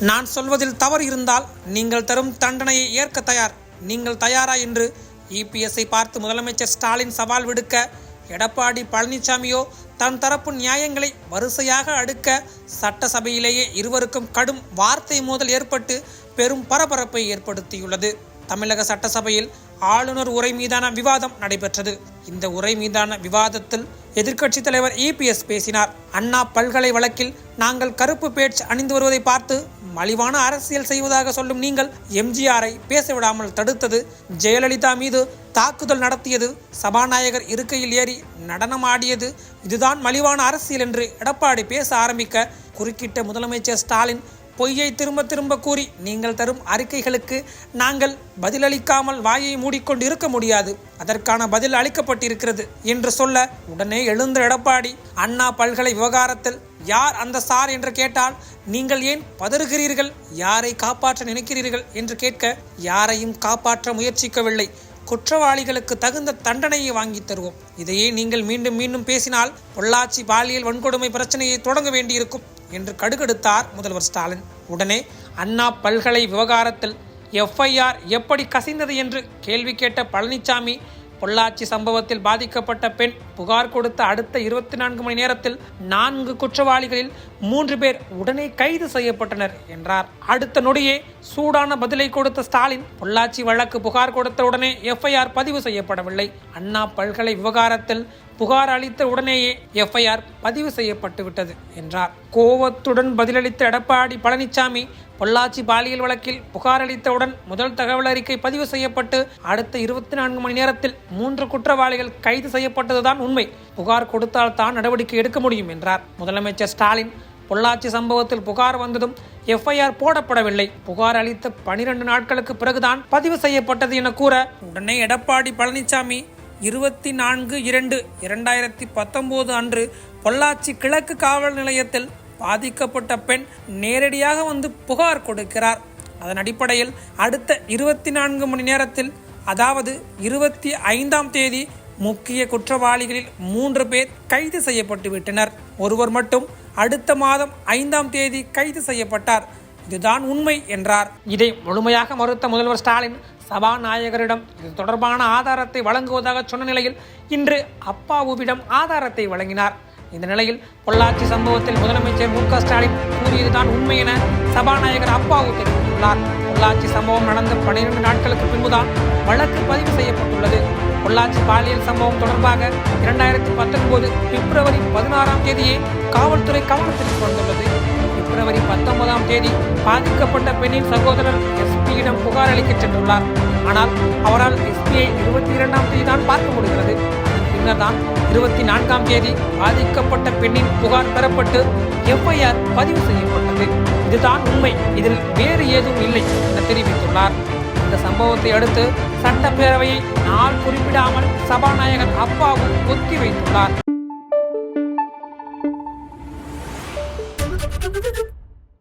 நான் சொல்வதில் தவறு இருந்தால் நீங்கள் தரும் தண்டனையை ஏற்க தயார். நீங்கள் தயாரா என்று இபிஎஸ்ஐ பார்த்து முதலமைச்சர் ஸ்டாலின் சவால் விடுக்க எடப்பாடி பழனிசாமியோ தன் தரப்பு நியாயங்களை வரிசையாக அடுக்க சட்டசபையிலேயே இருவருக்கும் கடும் வார்த்தை மோதல் ஏற்பட்டு பெரும் பரபரப்பை ஏற்படுத்தியுள்ளது. தமிழக சட்டசபையில் ஆளுநர் உரை மீதான விவாதம் நடைபெற்றது. இந்த உரை மீதான விவாதத்தில் எதிர்க்கட்சித் தலைவர் இபிஎஸ் பேசினார். அண்ணா பல்கலை வழக்கில் நாங்கள் கருப்பு பேட்ச் அணிந்து வருவதை பார்த்து மலிவான அரசியல் செய்வதாக சொல்லும் நீங்கள் எம்ஜிஆரை பேச விடாமல் தடுத்தது ஜெயலலிதா மீது தாக்குதல் நடத்தியது. சபாநாயகர் இருக்கையில் ஏறி நடனமாடியது. இதுதான் மலிவான அரசியல் என்று எடப்பாடி பேச ஆரம்பிக்க குறுக்கிட்ட முதலமைச்சர் ஸ்டாலின் பொய்யை திரும்ப திரும்ப கூறி நீங்கள் தரும் அறிக்கைகளுக்கு நாங்கள் பதிலளிக்காமல் வாயை மூடிக்கொண்டு இருக்க முடியாது. அதற்கான பதில் அளிக்கப்பட்டிருக்கிறது என்று சொல்ல உடனே எழுந்த எடப்பாடி அண்ணா பல்கலை விவகாரத்தில் யார் அந்த சார் என்று கேட்டால் நீங்கள் ஏன் பதறுகிறீர்கள்? யாரை காப்பாற்ற நினைக்கிறீர்கள்? என்று கேட்க யாரையும் காப்பாற்ற முயற்சிக்கவில்லை. குற்றவாளிகளுக்கு தகுந்த தண்டனையை வாங்கி தருவோம். இதையே நீங்கள் மீண்டும் மீண்டும் பேசினால் பொள்ளாச்சி பாலியல் வன்கொடுமை பிரச்சனையை தொடங்க வேண்டியிருக்கும். என்று கடுகெடுத்தார் முதல்வர் ஸ்டாலின். உடனே அண்ணா பல்கலை விவகாரத்தில் எஃப்ஐஆர் எப்படி கசிந்தது என்று கேள்வி கேட்ட பழனிசாமி பொள்ளாச்சி சம்பவத்தில் பாதிக்கப்பட்ட பெண் புகார் கொடுத்த அடுத்த இருபத்தி நான்கு மணி நேரத்தில் நான்கு குற்றவாளிகளில் மூன்று பேர் உடனே கைது செய்யப்பட்டனர் என்றார். அடுத்த நொடியே சூடான பதிலை கொடுத்த ஸ்டாலின் பொள்ளாச்சி வழக்கு புகார் கொடுத்த உடனே எஃப்ஐஆர் பதிவு செய்யப்படவில்லை. அண்ணா பல்கலை விவகாரத்தில் புகார் அளித்த உடனேயே எஃப்ஐஆர் பதிவு செய்யப்பட்டு விட்டது என்றார். கோவத்துடன் பதிலளித்த எடப்பாடி பழனிசாமி பொள்ளாச்சி பாலியல் வழக்கில் புகார் அளித்தவுடன் முதல் தகவல் அறிக்கை பதிவு செய்யப்பட்டு அடுத்த இருபத்தி நான்கு மணி நேரத்தில் மூன்று குற்றவாளிகள் கைது செய்யப்பட்டதுதான் உண்மை. புகார் கொடுத்தால் தான் நடவடிக்கை எடுக்க முடியும் என்றார். முதலமைச்சர் ஸ்டாலின் பொள்ளாச்சி சம்பவத்தில் புகார் வந்ததும் எஃப்ஐஆர் போடப்படவில்லை. புகார் அளித்த பனிரெண்டு நாட்களுக்கு பிறகுதான் பதிவு செய்யப்பட்டது என கூற உடனே எடப்பாடி பழனிசாமி இருபத்தி நான்கு இரண்டு இரண்டாயிரத்தி பத்தொன்பது அன்று பொள்ளாச்சி கிழக்கு காவல் நிலையத்தில் பாதிக்கப்பட்ட பெண் நேரடியாக வந்து புகார் கொடுக்கிறார். அதன் அடிப்படையில் அடுத்த இருபத்தி நான்கு மணி நேரத்தில் அதாவது இருபத்தி ஐந்தாம் தேதி முக்கிய குற்றவாளிகளில் மூன்று பேர் கைது செய்யப்பட்டு விட்டனர் ஒருவர் மட்டும் அடுத்த மாதம் ஐந்தாம் தேதி கைது செய்யப்பட்டார். இதுதான் உண்மை என்றார். இதை முழுமையாக மறுத்த முதல்வர் ஸ்டாலின் சபாநாயகரிடம் இது தொடர்பான ஆதாரத்தை வழங்குவதாக சொன்ன நிலையில் இன்று அப்பாவுவிடம் ஆதாரத்தை வழங்கினார். இந்த நிலையில் பொள்ளாச்சி சம்பவத்தில் முதலமைச்சர் மு க ஸ்டாலின் கூறியதுதான் உண்மை என சபாநாயகர் அப்பாவு தெரிவித்துள்ளார். பொள்ளாச்சி சம்பவம் நடந்த பனிரெண்டு நாட்களுக்கு பின்புதான் வழக்கு பதிவு செய்யப்பட்டுள்ளது. பொள்ளாச்சி பாலியல் சம்பவம் தொடர்பாக இரண்டாயிரத்தி பத்தொன்பது பிப்ரவரி பதினாறாம் தேதியே காவல்துறை கவனத்திற்கு வந்துள்ளது பிப்ரவரி பத்தொன்பதாம் தேதி பாதிக்கப்பட்ட பெண்ணின் சகோதரர் எஸ்பியிடம் புகார் அளிக்கச் சென்றுள்ளார். ஆனால் அவரால் எஸ்பியை இருபத்தி இரண்டாம் தேதி தான் பார்க்க முடிகிறது. பின்னர் தான் இருபத்தி நான்காம் தேதி பாதிக்கப்பட்ட பெண்ணின் புகார் பெறப்பட்டு எஃப்ஐஆர் பதிவு செய்யப்பட்டது. இதுதான் உண்மை. இதில் வேறு ஏதும் இல்லை என தெரிவித்துள்ளார். இந்த சம்பவத்தை அடுத்து சட்டப்பேரவையை நாள் குறிப்பிடாமல் சபாநாயகர் அப்பாவும் ஒத்தி வைத்துள்ளார்